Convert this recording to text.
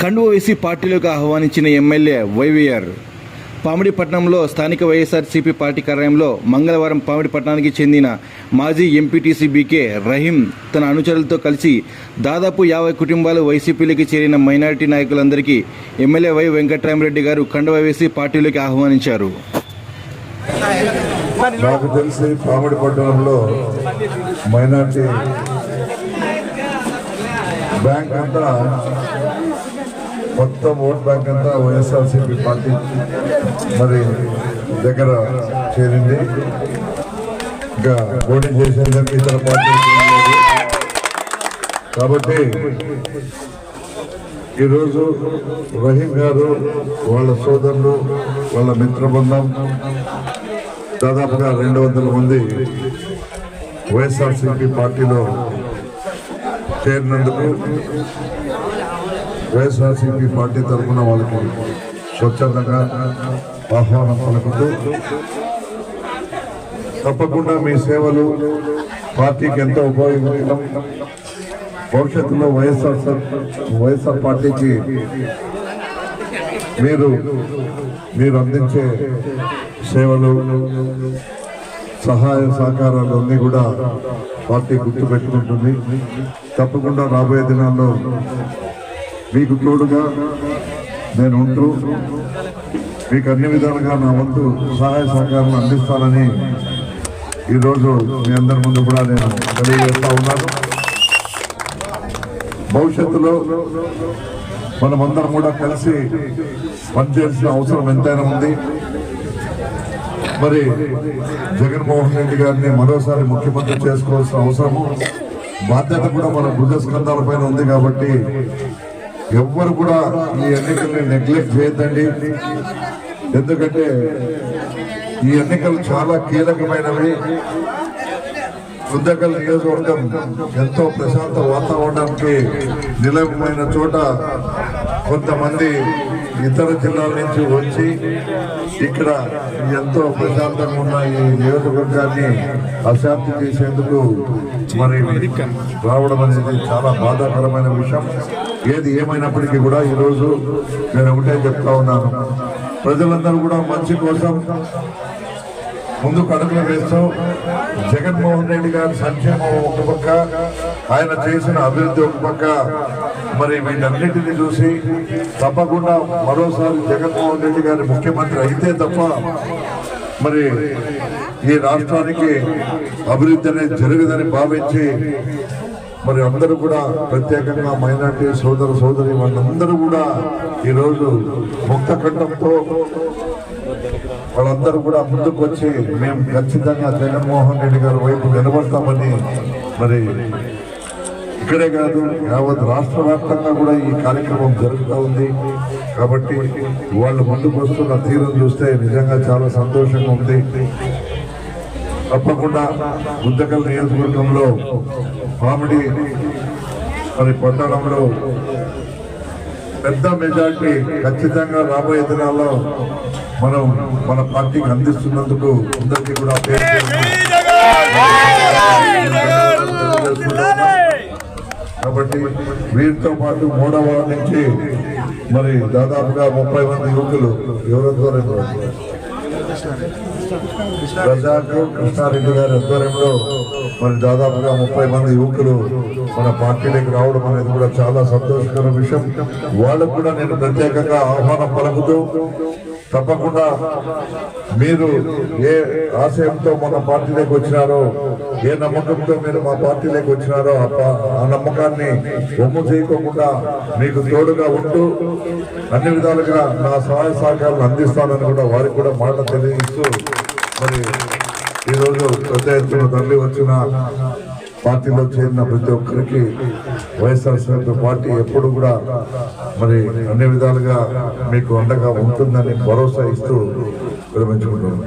కండువ వేసి పార్టీలోకి ఆహ్వానించిన ఎమ్మెల్యే వైవీఆర్. పామిడిపట్నంలో స్థానిక వైఎస్ఆర్సీపీ పార్టీ కార్యాలయంలో మంగళవారం పామిడిపట్నానికి చెందిన మాజీ ఎంపీటీసీ బీకే రహీం తన అనుచరులతో కలిసి దాదాపు యాభై కుటుంబాలు వైసీపీలోకి చేరిన మైనారిటీ నాయకులందరికీ ఎమ్మెల్యే వై వెంకట్రామరెడ్డి గారు కండువ వేసి పార్టీలోకి ఆహ్వానించారు. నాకు తెలిసి పామిడి పట్టణంలో మైనార్టీ బ్యాంక్ అంతా మొత్తం ఓట్ బ్యాంక్ అంతా వైఎస్ఆర్సీపీ పార్టీ మరి దగ్గర చేరింది. ఇంకా పోటీ చేసేందుకు ఇతర పార్టీ కాబట్టి ఈరోజు రహీం గారు వాళ్ళ సోదరులు వాళ్ళ మిత్రబృందం దాదాపుగా రెండు వందల మంది వైఎస్ఆర్సీపీ పార్టీలో చేరినందుకు వైఎస్ఆర్సీపీ పార్టీ తరఫున వాళ్ళకి స్వచ్ఛందంగా ఆహ్వానం పలుకుతూ తప్పకుండా మీ సేవలు పార్టీకి ఎంతో ఉపయోగకరం భవిష్యత్తులో వైఎస్ఆర్ వైఎస్ఆర్ పార్టీకి మీరు మీరు అందించే సేవలు సహాయ సహకారాలు అన్నీ కూడా పార్టీ గుర్తు పెట్టుకుంటుంది తప్పకుండా రాబోయే దినాల్లో మీకు తోడుగా నేను ఉంటూ మీకు అన్ని విధాలుగా నా వంతు సహాయ సహకారం అందిస్తానని ఈరోజు మీ అందరి ముందు కూడా నేను తెలియజేస్తా ఉన్నాను. భవిష్యత్తులో మనమందరం కూడా కలిసి పనిచేయాల్సిన అవసరం ఎంతైనా ఉంది. మరి జగన్మోహన్ రెడ్డి గారిని మరోసారి ముఖ్యమంత్రి చేసుకోవాల్సిన అవసరము బాధ్యత కూడా మన భుజ స్కంధాల పైన ఉంది కాబట్టి ఎవ్వరు కూడా ఈ ఎన్నికల్ని నెగ్లెక్ట్ చేయొద్దండి. ఎందుకంటే ఈ ఎన్నికలు చాలా కీలకమైనవి. గుద్దకల్ నియోజకవర్గం ఎంతో ప్రశాంత వాతావరణానికి నిలయమైన చోట కొంతమంది ఇతర జిల్లాల నుంచి వచ్చి ఇక్కడ ఎంతో ప్రశాంతంగా ఉన్న ఈ నియోజకవర్గాన్ని అశాంతి చేసేందుకు మరి రావడం అనేది చాలా బాధాకరమైన విషయం. ఏది ఏమైనప్పటికీ కూడా ఈరోజు నేను ఒకటే చెప్తా ఉన్నాను. ప్రజలందరూ కూడా మంచి కోసం ముందుకు అడుగులు వేస్తూ జగన్మోహన్ రెడ్డి గారి సంక్షేమం ఒక పక్క ఆయన చేసిన అభివృద్ధి ఒక పక్క. మరి వీటన్నిటిని చూసి తప్పకుండా మరోసారి జగన్మోహన్ రెడ్డి గారి ముఖ్యమంత్రి అయితే తప్ప మరి ఈ రాష్ట్రానికి అభివృద్ధి అనేది జరగదని భావించి మరి అందరూ కూడా ప్రత్యేకంగా మైనార్టీ సోదర సోదరి వాళ్ళందరూ కూడా ఈరోజు ముక్త కంఠంతో వాళ్ళందరూ కూడా ముందుకు వచ్చి మేము ఖచ్చితంగా జగన్మోహన్ రెడ్డి గారి వైపు నిలబడతామని మరి ఇక్కడే కాదు యావత్ రాష్ట్ర వ్యాప్తంగా కూడా ఈ కార్యక్రమం జరుగుతూ ఉంది. కాబట్టి వాళ్ళు ముందుకు వస్తున్న తీరు చూస్తే నిజంగా చాలా సంతోషంగా ఉంది. తప్పకుండా గుద్దకల్ నియోజకవర్గంలో కామెడీ మరి పట్టణంలో పెద్ద మెజార్టీ ఖచ్చితంగా రాబోయే దినాల్లో మనం మన పార్టీకి అందిస్తున్నందుకు అందరికీ కూడా పేరు కాబట్టి వీరితో పాటు మూడవ వార్డు నుంచి మరి దాదాపుగా ముప్పై మంది యువకులు ఎవరి ద్వారా ప్రజాకు కృష్ణారెడ్డి గారి ఆధ్వర్యంలో మరి దాదాపుగా ముప్పై మంది యువకులు మన పార్టీలోకి రావడం అనేది కూడా చాలా సంతోషకర విషయం. వాళ్ళకు కూడా నేను ప్రత్యేకంగా ఆహ్వానం పలుకుతూ తప్పకుండా మీరు ఏ ఆశయంతో మన పార్టీలోకి వచ్చినారో ఏ నమ్మకంతో మీరు మా పార్టీలోకి వచ్చినారో ఆ ఆ నమ్మకాన్ని ఒమ్ము చేయకోకుండా మీకు తోడుగా ఉంటూ అన్ని విధాలుగా నా సహాయ సహకారాలు అందిస్తానని కూడా వారికి కూడా మాట తెలియజేస్తూ మరి ఈరోజు పెద్ద ఎత్తున తల్లి వచ్చిన పార్టీలో చేరిన ప్రతి ఒక్కరికి వైఎస్ఆర్సీపీ పార్టీ ఎప్పుడు కూడా మరి అన్ని విధాలుగా మీకు అండగా ఉంటుందని భరోసా ఇస్తూ విరమించుకుంటున్నాను.